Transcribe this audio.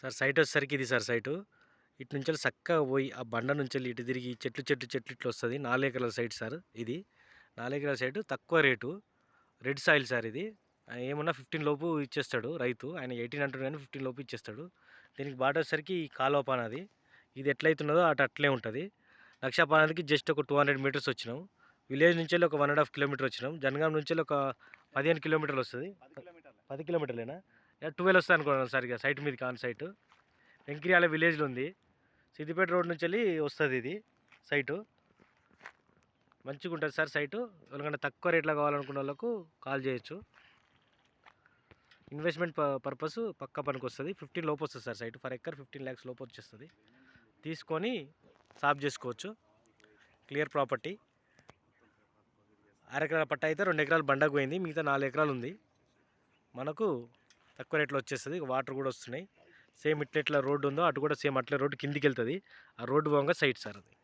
Sir site వచ్చేసరికి ఇది sir site. ఇటు నుంచి చక్కగా పోయి ఆ బండ నుంచి ఇటు తిరిగి చెట్లు చెట్లు చెట్లు ఇట్లా వస్తుంది. నాలుగు ఎకరాల సైట్ సార్ ఇది. నాలుగు ఎకరాల సైటు తక్కువ రేటు. రెడ్ సాయిల్ సార్ ఇది. ఏమన్నా ఫిఫ్టీన్ లోపు ఇచ్చేస్తాడు రైతు. ఆయన ఎయిటీన్ హండ్రెడ్ కానీ ఫిఫ్టీన్ లోపు ఇచ్చేస్తాడు. దీనికి బాట వచ్చేసరికి ఈ కాలువ పానది ఇది ఎట్లయితున్నదో అటు అట్లే ఉంటుంది. లక్షపానదికి జస్ట్ ఒక టూ హండ్రెడ్ మీటర్స్ వచ్చినాం. విలేజ్ నుంచి వెళ్ళి ఒక వన్ అండ్ హాఫ్ కిలోమీటర్ వచ్చినాం. జనగాం నుంచి వెళ్ళి ఒక పదిహేను కిలోమీటర్లు వస్తుంది. పది కిలోమీటర్లేనా? ట్వెల్వ్ వస్తుంది అనుకున్నాను సార్ ఇక సైట్ మీదకి ఆన్ సైట్. వెంకిర్యాల విలేజ్లో ఉంది. సిద్దిపేట రోడ్ నుంచి వెళ్ళి వస్తుంది ఇది సైటు. మంచిగా ఉంటుంది సార్ సైటు. ఎందుకంటే తక్కువ రేట్లో కావాలనుకున్న వాళ్ళకు కాల్ చేయొచ్చు. ఇన్వెస్ట్మెంట్ పర్పస్ పక్క పనికి వస్తుంది. ఫిఫ్టీన్ లోపు వస్తుంది sir site. Per acre fifteen lakhs లోపు వచ్చేస్తుంది. తీసుకొని సాఫ్ చేసుకోవచ్చు. Clear property. అరెకరాల పట్ట అయితే రెండు ఎకరాలు బండకు పోయింది. మిగతా నాలుగు ఎకరాలు ఉంది. మనకు తక్కువ రేట్లో వచ్చేస్తుంది వాటర్ కూడా వస్తున్నాయి. సేమ్ ఇట్లా ఇట్లా రోడ్డు ఉందో అటు కూడా సేమ్ అట్లే రోడ్డు కిందికి వెళ్తుంది ఆ రోడ్డు పోగా సైడ్ సార్ అది